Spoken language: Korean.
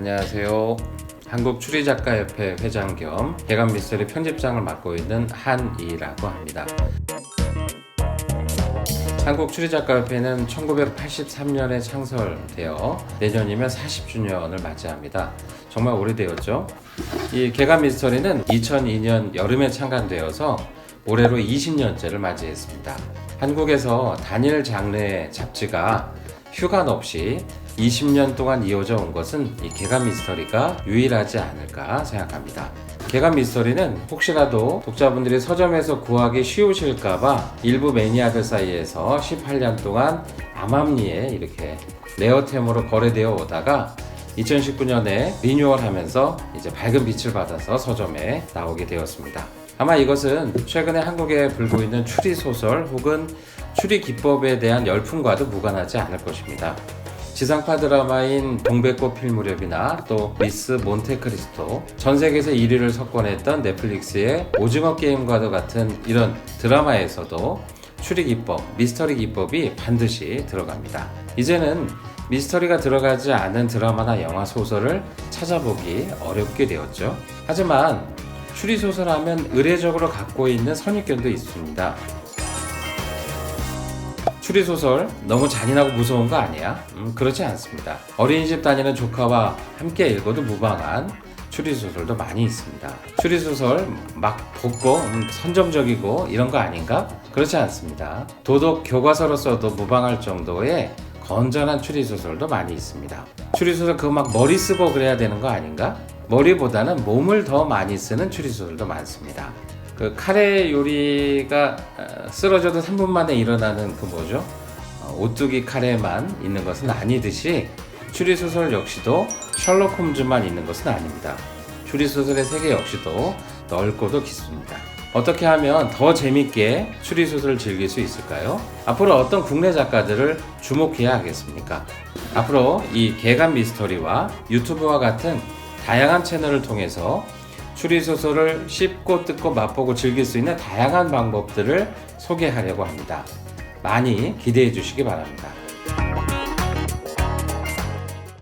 안녕하세요. 한국 추리작가협회 회장 겸 개간 미스터리 편집장을 맡고 있는 한이라고 합니다. 한국 추리작가협회는 1983년에 창설되어 내년이면 40주년을 맞이합니다. 정말 오래되었죠. 이 개간 미스터리는 2002년 여름에 창간되어서 올해로 20년째를 맞이했습니다. 한국에서 단일 장르의 잡지가 휴간 없이 20년 동안 이어져 온 것은 이 개간 미스터리가 유일하지 않을까 생각합니다. 개간 미스터리는 혹시라도 독자분들이 서점에서 구하기 쉬우실까봐 일부 매니아들 사이에서 18년 동안 암암리에 이렇게 레어템으로 거래되어 오다가 2019년에 리뉴얼하면서 이제 밝은 빛을 받아서 서점에 나오게 되었습니다. 아마 이것은 최근에 한국에 불고 있는 추리 소설 혹은 추리 기법에 대한 열풍과도 무관하지 않을 것입니다. 지상파 드라마인 동백꽃 필 무렵이나 또 미스 몬테크리스토 전 세계에서 1위를 석권했던 넷플릭스의 오징어 게임과도 같은 이런 드라마에서도 추리 기법, 미스터리 기법이 반드시 들어갑니다. 이제는 미스터리가 들어가지 않은 드라마나 영화 소설을 찾아보기 어렵게 되었죠. 하지만 추리 소설하면 의례적으로 갖고 있는 선입견도 있습니다. 추리소설 너무 잔인하고 무서운 거 아니야? 음, 그렇지 않습니다. 어린이집 다니는 조카와 함께 읽어도 무방한 추리소설도 많이 있습니다. 추리소설 막 돋고 음, 선점적이고 이런 거 아닌가? 그렇지 않습니다. 도덕 교과서로 써도 무방할 정도의 건전한 추리소설도 많이 있습니다. 추리소설 그거 막 머리 쓰고 그래야 되는 거 아닌가? 머리보다는 몸을 더 많이 쓰는 추리소설도 많습니다. 그 카레 요리가 어, 쓰러져도 3분 만에 일어나는 그 뭐죠? 어, 오뚜기 카레만 있는 것은 아니듯이 추리소설 역시도 셜록 홈즈만 있는 것은 아닙니다. 추리소설의 세계 역시도 넓고도 깊습니다. 어떻게 하면 더 재밌게 추리소설을 즐길 수 있을까요? 앞으로 어떤 국내 작가들을 주목해야 하겠습니까? 앞으로 이 개간 미스터리와 유튜브와 같은 다양한 채널을 통해서 추리소설을 쉽고 뜯고 맛보고 즐길 수 있는 다양한 방법들을 소개하려고 합니다. 많이 기대해 주시기 바랍니다.